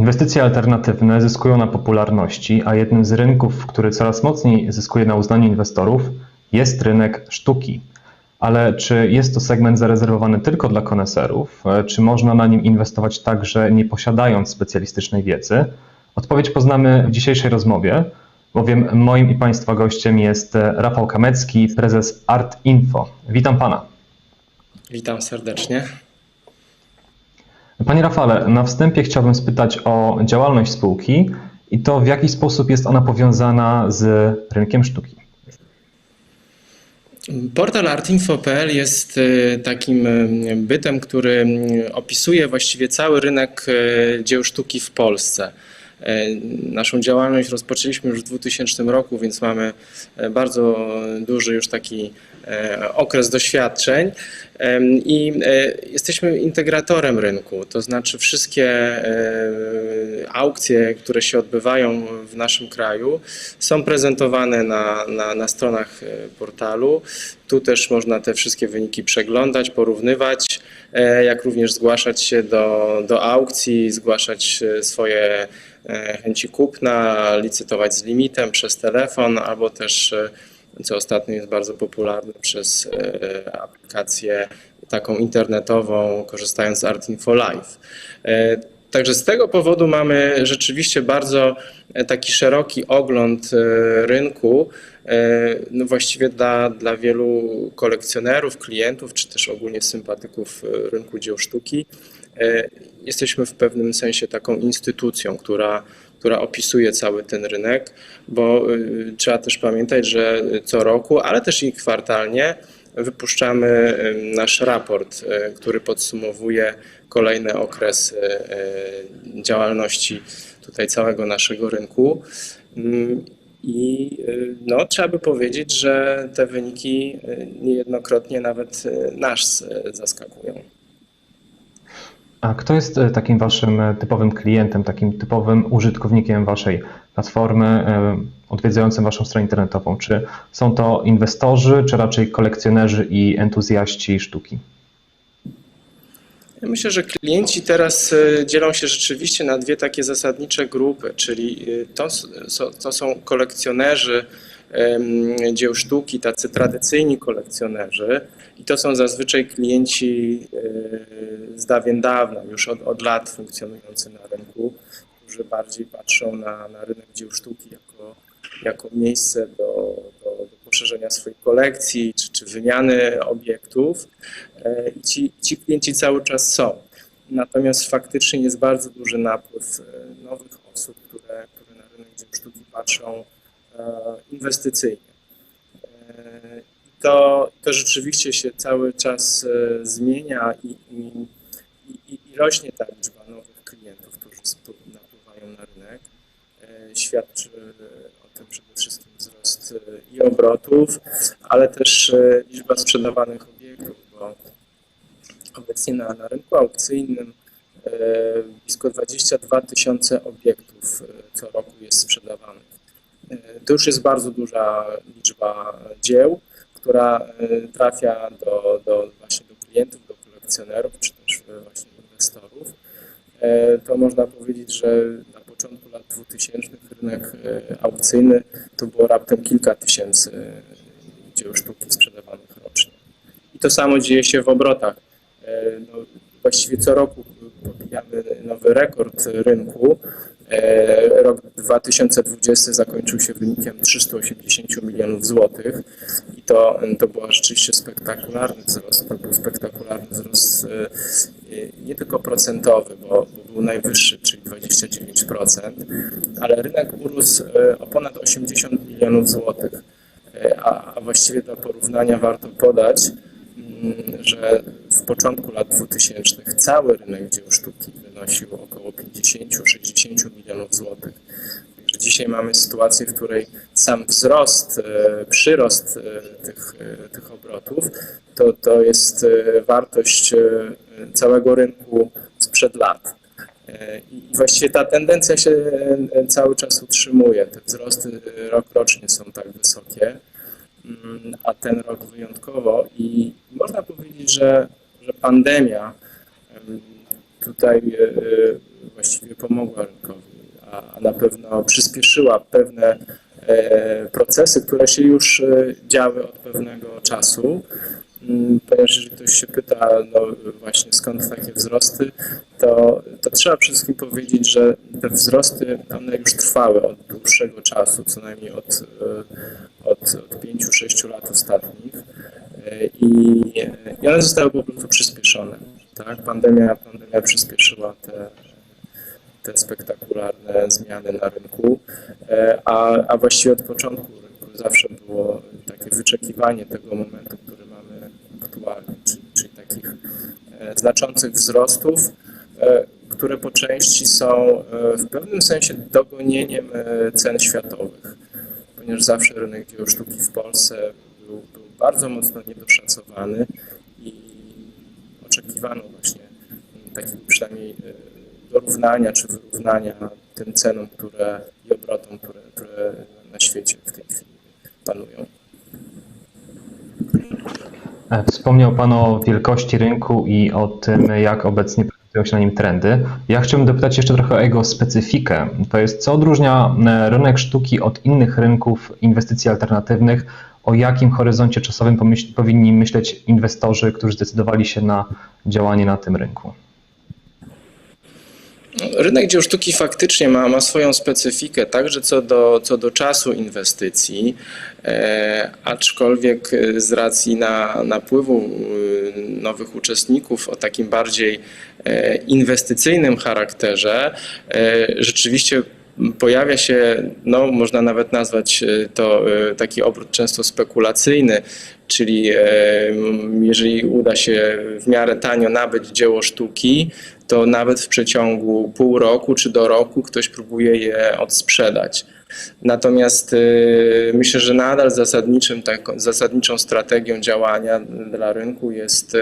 Inwestycje alternatywne zyskują na popularności, a jednym z rynków, który coraz mocniej zyskuje na uznaniu inwestorów, jest rynek sztuki. Ale czy jest to segment zarezerwowany tylko dla koneserów? Czy można na nim inwestować także nie posiadając specjalistycznej wiedzy? Odpowiedź poznamy w dzisiejszej rozmowie, bowiem moim i Państwa gościem jest Rafał Kamecki, prezes Art Info. Witam Pana. Witam serdecznie. Panie Rafale, na wstępie chciałbym spytać o działalność spółki i to w jaki sposób jest ona powiązana z rynkiem sztuki. Portal artinfo.pl jest e, takim e, bytem, który opisuje właściwie cały rynek e, dzieł sztuki w Polsce. Naszą działalność rozpoczęliśmy już w 2000 roku, więc mamy bardzo duży już taki okres doświadczeń i jesteśmy integratorem rynku, to znaczy wszystkie aukcje, które się odbywają w naszym kraju są prezentowane na, na, na stronach portalu. Tu też można te wszystkie wyniki przeglądać, porównywać, jak również zgłaszać się do, do aukcji, zgłaszać swoje chęci kupna, licytować z limitem przez telefon albo też co ostatnio jest bardzo popularne przez e, aplikację taką internetową, korzystając z Art Info Live. E, także z tego powodu mamy rzeczywiście bardzo e, taki szeroki ogląd rynku, no właściwie dla, dla wielu kolekcjonerów, klientów, czy też ogólnie sympatyków rynku dzieł sztuki. Jesteśmy w pewnym sensie taką instytucją, która która opisuje cały ten rynek, bo y, trzeba też pamiętać, że co roku, ale też i kwartalnie wypuszczamy nasz raport, y, który podsumowuje kolejne okresy y, działalności tutaj całego naszego rynku. Mm, I no, trzeba by powiedzieć, że te wyniki niejednokrotnie nawet nas zaskakują. A kto jest e, takim waszym e, typowym klientem, takim typowym użytkownikiem waszej platformy, e, odwiedzającym waszą stronę internetową? Czy są to inwestorzy, czy raczej kolekcjonerzy i entuzjaści sztuki? Ja myślę, że klienci teraz dzielą się rzeczywiście na dwie takie zasadnicze grupy, czyli to, to są kolekcjonerzy, dzieł sztuki, tacy tradycyjni kolekcjonerzy i to są zazwyczaj klienci e, z dawien dawna, już od, od lat funkcjonujący na rynku, którzy bardziej patrzą na, na rynek dzieł sztuki jako, jako miejsce do, do, do poszerzenia swojej kolekcji czy, czy wymiany obiektów e, i ci, ci klienci cały czas są. Natomiast faktycznie jest bardzo duży napływ e, nowych osób, które, które na rynek dzieł sztuki patrzą inwestycyjnie. E, to, to rzeczywiście się cały czas e, zmienia i, i, i, i rośnie ta liczba nowych klientów, którzy napływają na rynek. Świadczy o tym przede wszystkim wzrost i obrotów, ale też liczba sprzedawanych obiektów, bo obecnie na, na rynku aukcyjnym blisko 22 tysiące obiektów co roku jest sprzedawanych. To już jest bardzo duża liczba dzieł, która e, trafia do, do, właśnie do klientów, do kolekcjonerów, czy też właśnie inwestorów. E, to można powiedzieć, że na początku lat 2000 rynek e, aukcyjny to było raptem kilka tysięcy dzieł sztuki sprzedawanych rocznie. I to samo dzieje się w obrotach. No, właściwie co roku pobijamy nowy rekord rynku. E, rok 2020 zakończył się wynikiem 380 milionów złotych i to, to był rzeczywiście spektakularny wzrost. To był spektakularny wzrost e, nie tylko procentowy, bo, bo był najwyższy, czyli 29%, ale rynek urósł e, o ponad 80 milionów złotych. A, a właściwie do porównania warto podać, mm, że początku lat 2000 cały rynek dzieł sztuki wynosił około 50-60 milionów złotych. Dzisiaj mamy sytuację, w której sam wzrost, e, przyrost e, tych, e, tych obrotów to, to jest wartość całego rynku sprzed lat. I właściwie ta tendencja się cały czas utrzymuje. Te wzrosty rok rocznie są tak wysokie, mm, a ten rok wyjątkowo. I można powiedzieć, że, że pandemia tutaj e, właściwie pomogła rynkowi, a na pewno przyspieszyła pewne procesy, które się już działy od pewnego czasu. Mm, ponieważ jeżeli ktoś się pyta, no właśnie skąd takie wzrosty, to, to trzeba wszystkim powiedzieć, że te wzrosty, one już trwały od dłuższego czasu, co najmniej od, od, od 5-6 lat ostatnich i, i one zostały po prostu przyspieszone. Tak? Pandemia, pandemia przyspieszyła te, te spektakularne zmiany na rynku, a, a właściwie od początku rynku zawsze było takie wyczekiwanie tego momentu, który mamy aktualnie, czyli, czyli takich e, znaczących wzrostów, e, które po części są e, w pewnym sensie dogonieniem cen światowych, ponieważ zawsze rynek dzieł sztuki w Polsce bardzo mocno niedoszacowany i oczekiwano właśnie takiego przynajmniej dorównania czy wyrównania tym cenom które, i obrotom, które, które na świecie w tej chwili panują. E, wspomniał Pan o wielkości rynku i o tym, jak obecnie prezentują się na nim trendy. Ja chciałbym dopytać jeszcze trochę o jego specyfikę. To jest, co odróżnia e, rynek sztuki od innych rynków inwestycji alternatywnych? O jakim horyzoncie czasowym pomyśl, powinni myśleć inwestorzy, którzy zdecydowali się na działanie na tym rynku? Rynek dzieł sztuki faktycznie ma, ma swoją specyfikę, także co do, co do czasu inwestycji, e, aczkolwiek z racji na, napływu e, nowych uczestników o takim bardziej e, inwestycyjnym charakterze, e, rzeczywiście pojawia się, no można nawet nazwać to taki obrót często spekulacyjny, czyli jeżeli uda się w miarę tanio nabyć dzieło sztuki, to nawet w przeciągu pół roku czy do roku ktoś próbuje je odsprzedać. Natomiast y, myślę, że nadal zasadniczym, tak, zasadniczą strategią działania dla rynku jest y,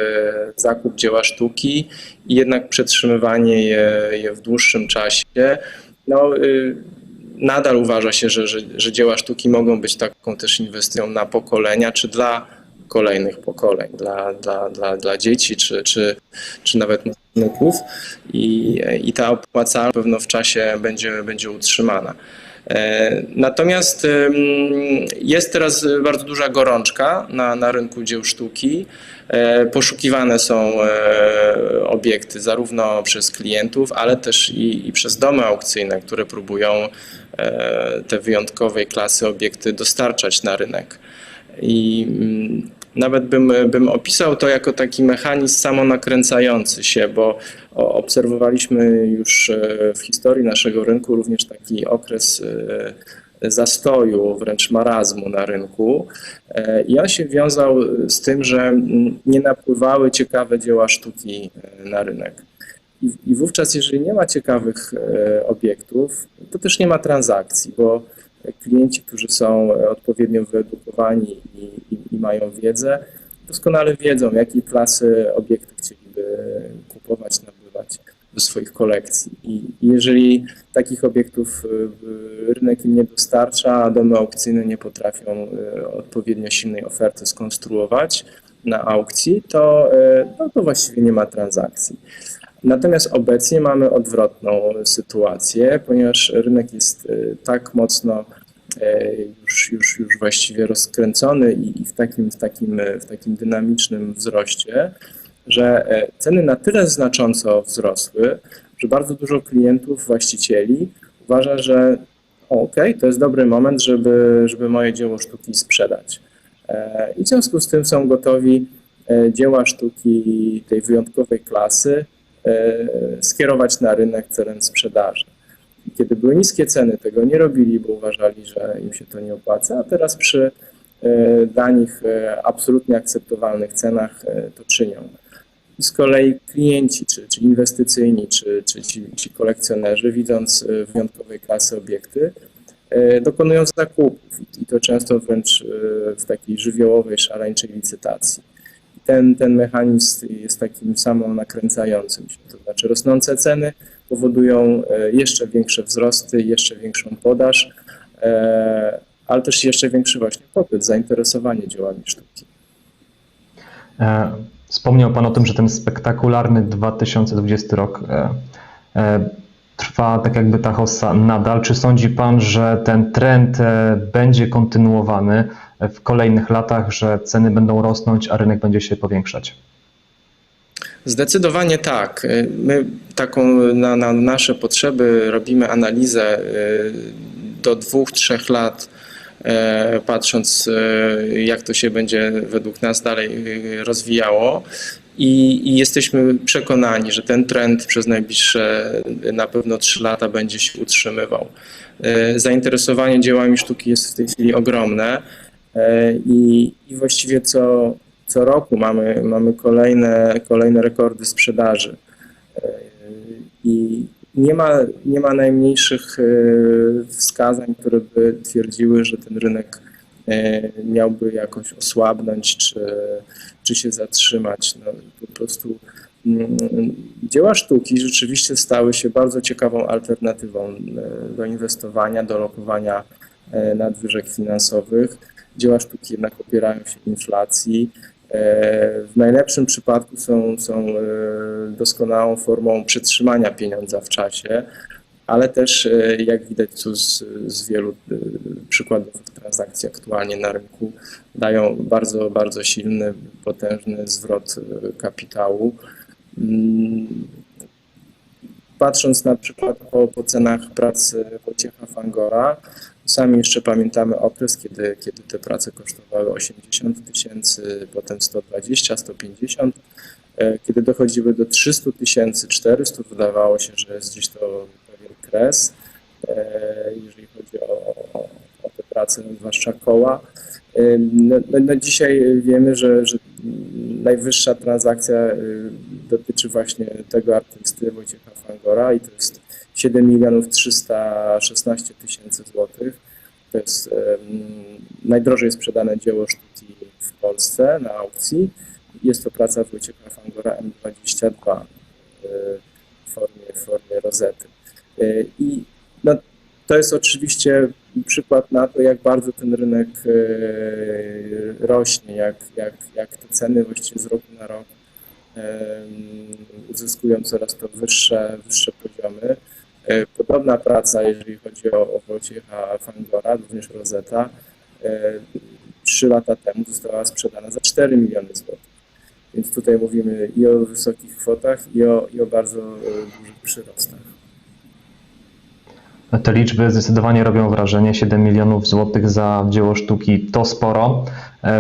zakup dzieła sztuki i jednak przetrzymywanie je, je w dłuższym czasie. No, y, nadal uważa się, że, że, że dzieła sztuki mogą być taką też inwestycją na pokolenia, czy dla kolejnych pokoleń, dla, dla, dla, dla dzieci czy, czy, czy nawet wnuków i, i ta opłacalność pewno w czasie będzie, będzie utrzymana. E, natomiast jest teraz bardzo duża gorączka na, na rynku dzieł sztuki. E, poszukiwane są e, obiekty zarówno przez klientów, ale też i, i przez domy aukcyjne, które próbują te wyjątkowej klasy obiekty dostarczać na rynek. I mm, nawet bym, bym opisał to jako taki mechanizm samonakręcający się, bo obserwowaliśmy już e, w historii naszego rynku również taki okres e, zastoju, wręcz marazmu na rynku. E, I on się wiązał z tym, że nie napływały ciekawe dzieła sztuki na rynek. I, wówczas, jeżeli nie ma ciekawych obiektów, to też nie ma transakcji, bo klienci, którzy są odpowiednio wyedukowani i, mają wiedzę, doskonale wiedzą, jakiej klasy obiekty chcieliby kupować, nabywać do swoich kolekcji. I jeżeli takich obiektów y, rynek im nie dostarcza, a domy aukcyjne nie potrafią y, odpowiednio silnej oferty skonstruować na aukcji, to, y, no, to właściwie nie ma transakcji. Natomiast obecnie mamy odwrotną sytuację, ponieważ rynek jest tak mocno już, już, już właściwie rozkręcony i w takim, w, takim, w takim dynamicznym wzroście, że e, ceny na tyle znacząco wzrosły, że bardzo dużo klientów, właścicieli uważa, że ok, to jest dobry moment, żeby, żeby moje dzieło sztuki sprzedać. E, I w związku z tym są gotowi dzieła sztuki tej wyjątkowej klasy skierować na rynek celem sprzedaży. Kiedy były niskie ceny, tego nie robili, bo uważali, że im się to nie opłaca, a teraz przy e, dla nich e, absolutnie akceptowalnych cenach e, to czynią. I z kolei klienci, czy, czy inwestycyjni, czy, czy ci, ci kolekcjonerzy, widząc wyjątkowej klasy obiekty, dokonują zakupów i to często wręcz w takiej żywiołowej, szaleńczej licytacji. Ten, ten mechanizm jest takim samo nakręcającym się, to znaczy rosnące ceny powodują e, jeszcze większe wzrosty, jeszcze większą podaż, e, ale też jeszcze większy właśnie popyt, zainteresowanie dziełami sztuki. E, Wspomniał Pan o tym, że ten spektakularny 2020 rok trwa tak jakby ta hossa nadal. Czy sądzi Pan, że ten trend będzie kontynuowany w kolejnych latach, że ceny będą rosnąć, a rynek będzie się powiększać? Zdecydowanie tak. My taką na, na nasze potrzeby robimy analizę y, do dwóch, trzech lat, e, patrząc e, jak to się będzie według nas dalej y, rozwijało. I, I jesteśmy przekonani, że ten trend przez najbliższe na pewno trzy lata będzie się utrzymywał. E, Zainteresowanie dziełami sztuki jest w tej chwili ogromne i, i właściwie co, co roku mamy, mamy kolejne, kolejne rekordy sprzedaży. I nie ma, nie ma najmniejszych e, wskazań, które by twierdziły, że ten rynek e, miałby jakoś osłabnąć czy, czy się zatrzymać. No, po prostu mm, dzieła sztuki rzeczywiście stały się bardzo ciekawą alternatywą e, do inwestowania, do lokowania nadwyżek finansowych. Dzieła sztuki jednak opierają się inflacji, w najlepszym przypadku są, są e, doskonałą formą przetrzymania pieniądza w czasie, ale też e, jak widać tu z, z wielu e, przykładów transakcji aktualnie na rynku, dają bardzo, bardzo silny, potężny zwrot kapitału. Mm, patrząc na przykład po, po cenach pracy Wojciecha Fangora, Sami jeszcze pamiętamy okres, kiedy, kiedy te prace kosztowały 80 tysięcy, potem 120, 150. E, kiedy dochodziły do 300 tysięcy, 400, wydawało się, że jest gdzieś to pewien kres, e, jeżeli chodzi o, o, te prace, zwłaszcza koła. E, no, no, no dzisiaj wiemy, że, że najwyższa transakcja dotyczy właśnie tego artysty Wojciecha Fangora i to jest 7 milionów 316 tysięcy złotych. To jest najdrożej sprzedane dzieło sztuki w Polsce na aukcji. Jest to praca Wojciecha Fangora M22 w formie, w formie rozety. E, I no, to jest oczywiście przykład na to, jak bardzo ten rynek e, rośnie, jak, jak, jak te ceny właściwie z roku na rok uzyskują coraz to wyższe, wyższe poziomy. E, podobna praca, jeżeli chodzi o, o Wojciecha Fangora, również Rosetta, e, trzy lata temu została sprzedana za 4 miliony złotych. Więc tutaj mówimy i o wysokich kwotach, i o, i o bardzo e, dużych przyrostach. Te liczby zdecydowanie robią wrażenie. 7 milionów złotych za dzieło sztuki to sporo.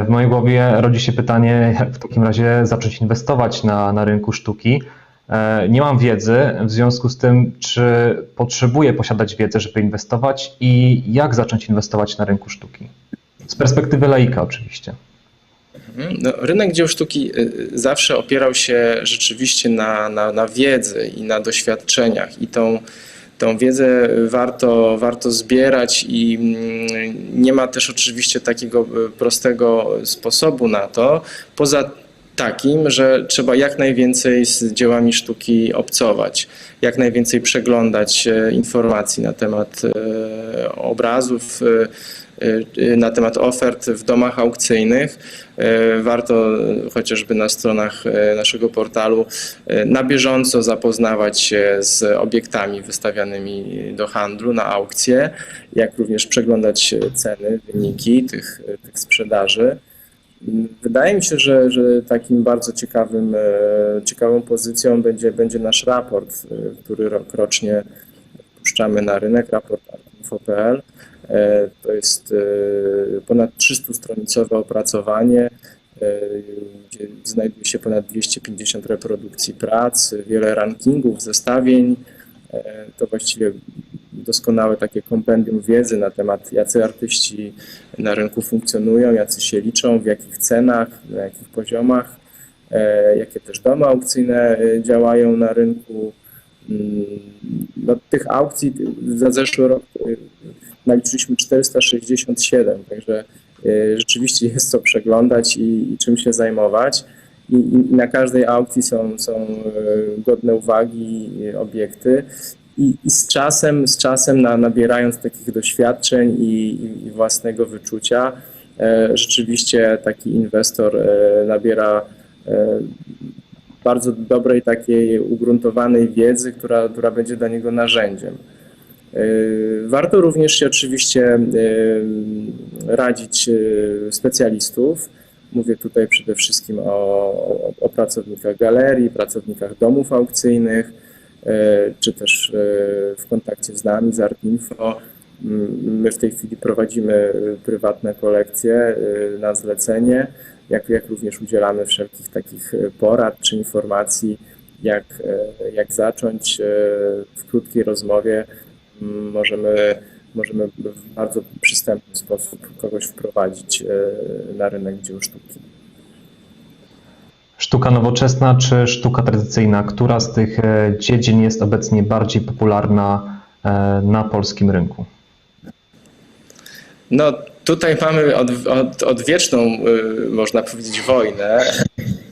W mojej głowie rodzi się pytanie, jak w takim razie zacząć inwestować na, na rynku sztuki. E, nie mam wiedzy, w związku z tym, czy potrzebuję posiadać wiedzę, żeby inwestować i jak zacząć inwestować na rynku sztuki? Z perspektywy laika, oczywiście. Mhm. No, rynek dzieł sztuki y, zawsze opierał się rzeczywiście na, na, na wiedzy i na doświadczeniach, i tą, tą wiedzę warto, warto zbierać, i mm, nie ma też oczywiście takiego y, prostego sposobu na to. Poza takim, że trzeba jak najwięcej z dziełami sztuki obcować, jak najwięcej przeglądać e, informacji na temat e, obrazów, e, na temat ofert w domach aukcyjnych. Warto chociażby na stronach naszego portalu na bieżąco zapoznawać się z obiektami wystawianymi do handlu na aukcje, jak również przeglądać ceny, wyniki tych, tych sprzedaży. Wydaje mi się, że, że takim bardzo ciekawym, e, ciekawą pozycją będzie, będzie nasz raport, e, który rokrocznie puszczamy na rynek, raport info.pl. E, to jest ponad 300-stronicowe opracowanie, gdzie znajduje się ponad 250 reprodukcji prac, wiele rankingów, zestawień. To właściwie doskonałe takie kompendium wiedzy na temat, jacy artyści na rynku funkcjonują, jacy się liczą, w jakich cenach, na jakich poziomach, e, jakie też domy aukcyjne e, działają na rynku. Mm, no, tych aukcji za zeszły rok e, naliczyliśmy 467, także rzeczywiście jest co przeglądać i, i czym się zajmować. I, I, na każdej aukcji są, są godne uwagi obiekty i, i z czasem, z czasem na, nabierając takich doświadczeń i, i własnego wyczucia, e, rzeczywiście taki inwestor e, nabiera e, bardzo dobrej takiej ugruntowanej wiedzy, która, która będzie dla niego narzędziem. E, warto również się oczywiście e, radzić specjalistów. Mówię tutaj przede wszystkim o, o pracownikach galerii, pracownikach domów aukcyjnych, czy też w kontakcie z nami, z Artinfo. My w tej chwili prowadzimy prywatne kolekcje na zlecenie jak, jak również udzielamy wszelkich takich e, porad czy informacji, jak, e, jak zacząć e, w krótkiej rozmowie. Możemy, możemy w bardzo przystępny sposób kogoś wprowadzić na rynek dzieł sztuki. Sztuka nowoczesna czy sztuka tradycyjna? Która z tych dziedzin jest obecnie bardziej popularna na polskim rynku? No, Tutaj mamy od, od, odwieczną, y, można powiedzieć, wojnę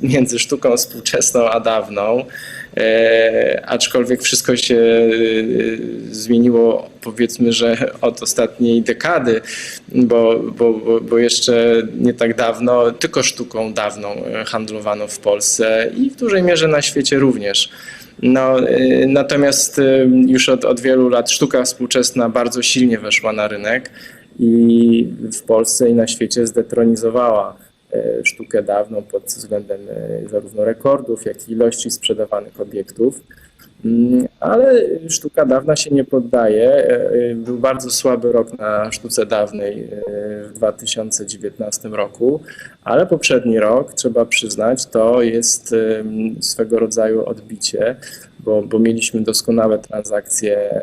między sztuką współczesną a dawną. E, aczkolwiek wszystko się y, zmieniło, powiedzmy, że od ostatniej dekady, bo, bo, bo jeszcze nie tak dawno tylko sztuką dawną handlowano w Polsce i w dużej mierze na świecie również. No, y, natomiast już od, od wielu lat sztuka współczesna bardzo silnie weszła na rynek i w Polsce i na świecie zdetronizowała e, sztukę dawną pod względem e, zarówno rekordów, jak i ilości sprzedawanych obiektów. Mm, ale sztuka dawna się nie poddaje. E, był bardzo słaby rok na sztuce dawnej w 2019 roku, ale poprzedni rok, trzeba przyznać, to jest swego rodzaju odbicie, bo, bo mieliśmy doskonałe transakcje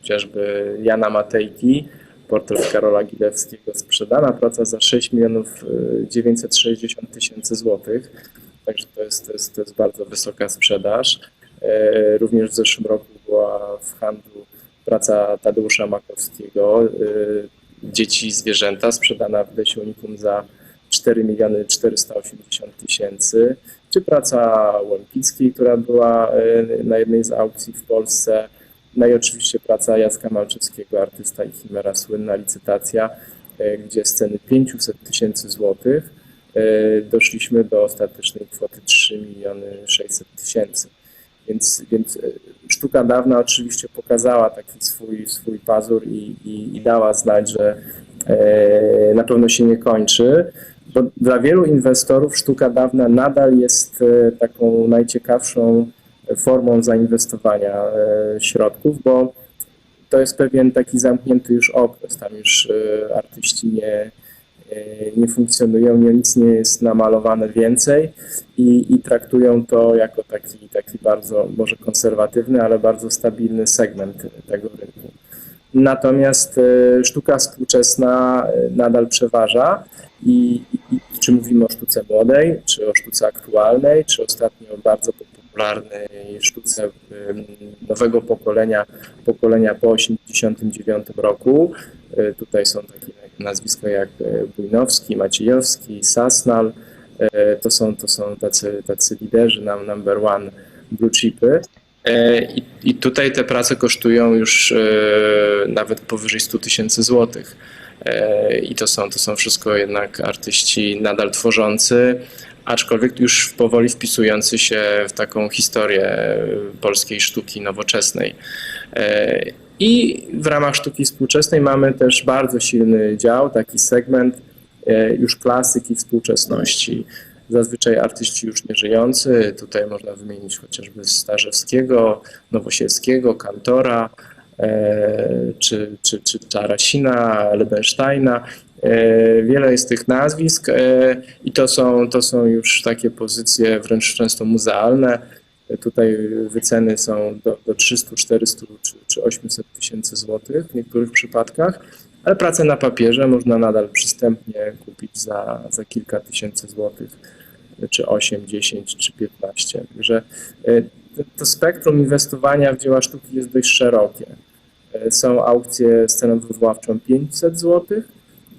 chociażby Jana Matejki, portret Karola Gilewskiego sprzedana praca za 6 milionów 960 y, tysięcy złotych. Także to jest, to, jest, to jest bardzo wysoka sprzedaż. E, również w zeszłym roku była w handlu praca Tadeusza Makowskiego, y, Dzieci i zwierzęta, sprzedana w Desionikum za 4 miliony 480 tysięcy, czy praca Łempickiej, która była y, na jednej z aukcji w Polsce, no i oczywiście praca Jacka Malczewskiego, artysta i chimera, słynna licytacja, e, gdzie z ceny 500 tysięcy złotych e, doszliśmy do ostatecznej kwoty 3 miliony 600 tysięcy. Więc, więc e, sztuka dawna oczywiście pokazała taki swój, swój pazur i, i, i dała znać, że na pewno się nie kończy. Bo dla wielu inwestorów sztuka dawna nadal jest taką najciekawszą formą zainwestowania e, środków, bo to jest pewien taki zamknięty już okres. Tam już e, artyści nie, e, nie funkcjonują, nie, nic nie jest namalowane więcej i, i traktują to jako taki, taki bardzo może konserwatywny, ale bardzo stabilny segment tego rynku. Natomiast sztuka współczesna nadal przeważa i, i, czy mówimy o sztuce młodej, czy o sztuce aktualnej, czy ostatnio bardzo popularnej sztuce nowego pokolenia, pokolenia po 1989 roku. Y, tutaj są takie nazwiska jak y, Bujnowski, Maciejowski, Sasnal. Y, to są, to są tacy, tacy liderzy, nam number one blue chipy. I, I tutaj te prace kosztują już nawet powyżej 100 tysięcy złotych. I to są, to są wszystko jednak artyści nadal tworzący, aczkolwiek już powoli wpisujący się w taką historię polskiej sztuki nowoczesnej. E, I w ramach sztuki współczesnej mamy też bardzo silny dział, taki segment e, już klasyki współczesności. Zazwyczaj artyści już nieżyjący, tutaj można wymienić chociażby Starzewskiego, Nowosielskiego, Kantora, e, czy, czy, czy Tarasina, Lebensteina wiele jest tych nazwisk e, i to są, to są już takie pozycje wręcz często muzealne. Tutaj wyceny są do, do 300, 400 czy, czy 800 tysięcy złotych w niektórych przypadkach, ale pracę na papierze można nadal przystępnie kupić za, za kilka tysięcy złotych, czy 8, 10, czy 15. Także e, to spektrum inwestowania w dzieła sztuki jest dość szerokie. Są aukcje z ceną wywoławczą 500 złotych,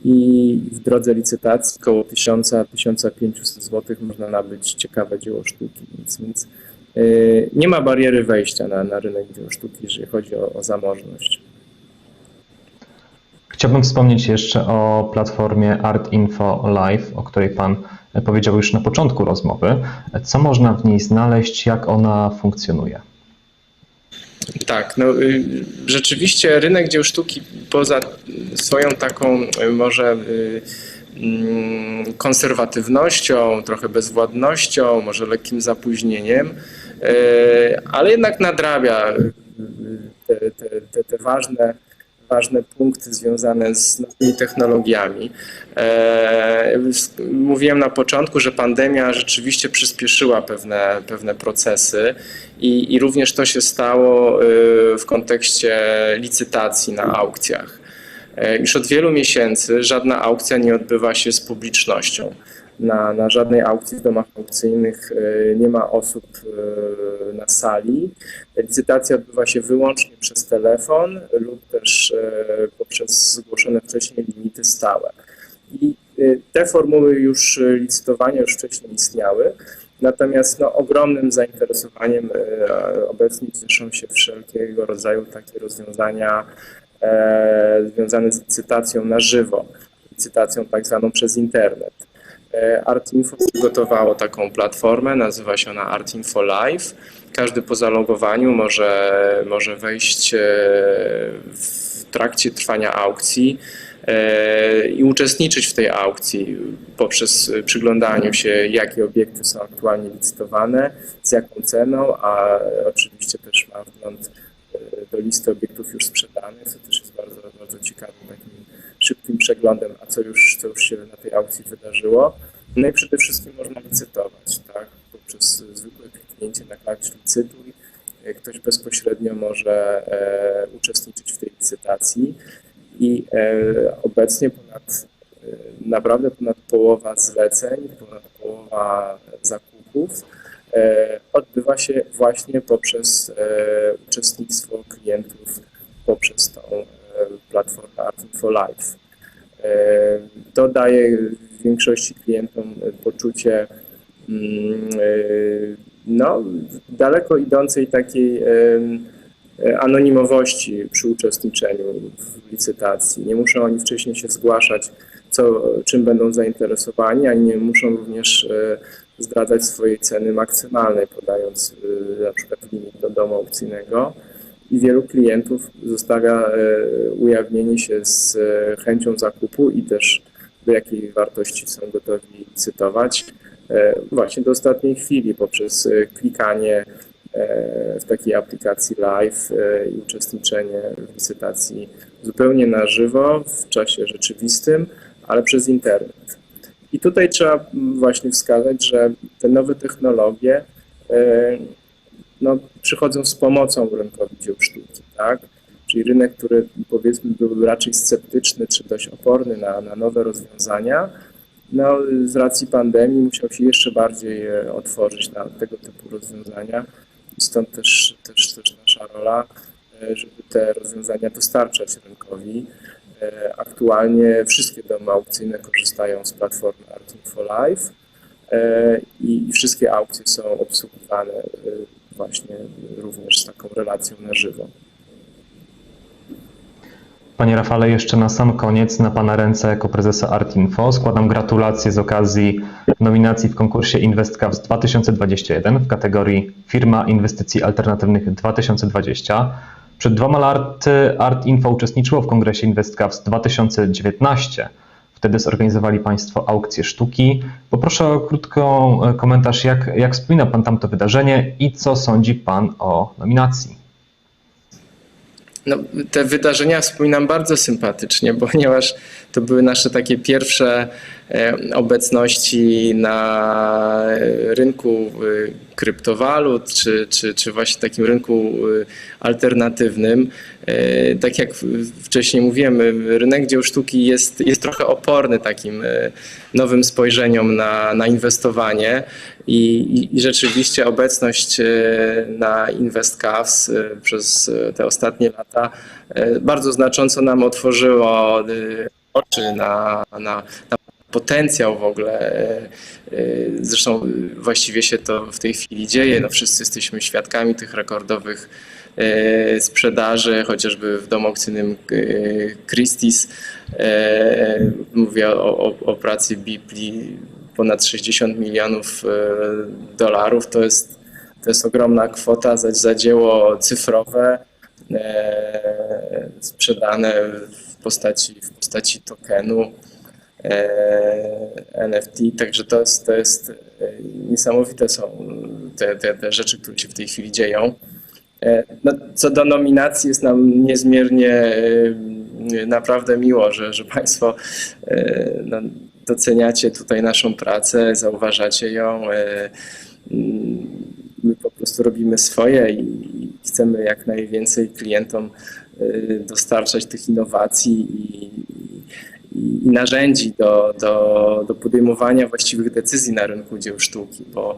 i w drodze licytacji około 1000-1500 zł można nabyć ciekawe dzieło sztuki, więc, więc yy, nie ma bariery wejścia na, na rynek dzieł sztuki, jeżeli chodzi o, o zamożność. Chciałbym wspomnieć jeszcze o platformie Art Info Live, o której Pan powiedział już na początku rozmowy. Co można w niej znaleźć, jak ona funkcjonuje? Tak, no y, rzeczywiście rynek dzieł sztuki poza swoją taką y, może y, mm, konserwatywnością, trochę bezwładnością, może lekkim zapóźnieniem, ale jednak nadrabia te, te, te, te ważne ważne punkty związane z nowymi technologiami. E, mówiłem na początku, że pandemia rzeczywiście przyspieszyła pewne, pewne procesy i, i również to się stało e, w kontekście licytacji na aukcjach. E, już od wielu miesięcy żadna aukcja nie odbywa się z publicznością na, na żadnej aukcji w domach aukcyjnych e, nie ma osób e, na sali. Licytacja odbywa się wyłącznie przez telefon lub też e, poprzez zgłoszone wcześniej limity stałe. I te formuły już licytowania już wcześniej istniały. Natomiast no, ogromnym zainteresowaniem obecnie cieszą się wszelkiego rodzaju takie rozwiązania e, związane z licytacją na żywo, licytacją tak zwaną przez internet. E, ArtInfo przygotowało taką platformę, nazywa się ona ArtInfo Live. Każdy po zalogowaniu może, może wejść e, w trakcie trwania aukcji e, i uczestniczyć w tej aukcji poprzez przyglądaniu się, jakie obiekty są aktualnie licytowane, z jaką ceną, a oczywiście też ma wgląd do listy obiektów już sprzedanych, co też jest bardzo, bardzo ciekawym takim szybkim przeglądem, a co już, co już się na tej aukcji wydarzyło. No i przede wszystkim można licytować, tak? Poprzez zwykłe kliknięcie na klawisz licytuj ktoś bezpośrednio może e, uczestniczyć w tej licytacji i e, obecnie ponad, e, naprawdę ponad połowa zleceń, ponad połowa zakupów e, odbywa się właśnie poprzez e, uczestnictwo klientów poprzez tą e, platformę Art Info Live. To daje większości klientom poczucie mm, no, daleko idącej takiej anonimowości przy uczestniczeniu w licytacji. Nie muszą oni wcześniej się zgłaszać, co, czym będą zainteresowani, ani nie muszą również e, zdradzać swojej ceny maksymalnej, podając e, na przykład limit do domu aukcyjnego. I wielu klientów zostawia e, ujawnienie się z chęcią zakupu i też do jakiej wartości są gotowi licytować. Właśnie do ostatniej chwili poprzez klikanie w takiej aplikacji live i uczestniczenie w licytacji zupełnie na żywo, w czasie rzeczywistym, ale przez internet. I tutaj trzeba właśnie wskazać, że te nowe technologie e, no, przychodzą z pomocą rynkowi dzieł sztuki, tak? Czyli rynek, który powiedzmy był raczej sceptyczny czy dość oporny na, na nowe rozwiązania, no, z racji pandemii musiał się jeszcze bardziej e, otworzyć na tego typu rozwiązania. Stąd też, też, też nasza rola, e, żeby te rozwiązania dostarczać rynkowi. E, aktualnie wszystkie domy aukcyjne korzystają z platformy Artinfo Live e, i wszystkie aukcje są obsługiwane właśnie również z taką relacją na żywo. Panie Rafale, jeszcze na sam koniec na Pana ręce jako prezesa Artinfo składam gratulacje z okazji nominacji w konkursie InvestCaps 2021 w kategorii Firma Inwestycji Alternatywnych 2020. Przed dwoma laty Art Info uczestniczyło w kongresie InvestCaps 2019. Wtedy zorganizowali Państwo aukcję sztuki. Poproszę o krótki e, komentarz, jak, jak wspomina Pan tamto wydarzenie i co sądzi Pan o nominacji? No, te wydarzenia wspominam bardzo sympatycznie, ponieważ to były nasze takie pierwsze obecności na rynku e, kryptowalut, czy, czy, czy właśnie takim rynku e, alternatywnym. Tak jak wcześniej mówiłem, rynek dzieł sztuki jest, jest trochę oporny takim nowym spojrzeniom na, na inwestowanie i, i rzeczywiście obecność na InvestCavs przez te ostatnie lata bardzo znacząco nam otworzyło oczy na, na, na potencjał w ogóle. E, e, zresztą właściwie się to w tej chwili dzieje. No wszyscy jesteśmy świadkami tych rekordowych e, sprzedaży, chociażby w domu aukcyjnym Christie's. Mówię o, o, o pracy Bipli, ponad 60 milionów dolarów. To jest, to jest ogromna kwota za, za dzieło cyfrowe sprzedane w postaci, w postaci tokenu NFT, także to jest, to jest e, niesamowite są te, te, te rzeczy, które się w tej chwili dzieją. E, No, co do nominacji jest nam niezmiernie e, naprawdę miło, że, że Państwo e, no, doceniacie tutaj naszą pracę, zauważacie ją. e, mm, My po prostu robimy swoje i chcemy jak najwięcej klientom e, dostarczać tych innowacji i, i, narzędzi do, do, do podejmowania właściwych decyzji na rynku dzieł sztuki, bo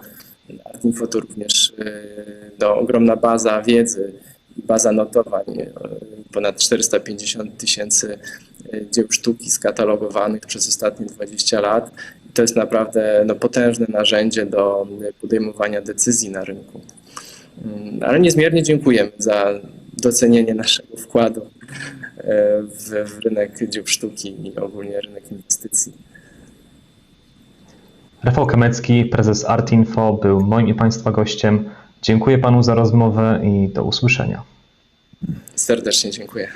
Artinfo to również y, no, ogromna baza wiedzy i baza notowań. y, Ponad 450 tysięcy y, dzieł sztuki skatalogowanych przez ostatnie 20 lat. To jest naprawdę no, potężne narzędzie do podejmowania decyzji na rynku. Mm, Ale niezmiernie dziękujemy za docenienie naszego wkładu w, w rynek dzieł sztuki i ogólnie rynek inwestycji. Rafał Kamecki, prezes Artinfo, był moim i Państwa gościem. Dziękuję Panu za rozmowę i do usłyszenia. Serdecznie dziękuję.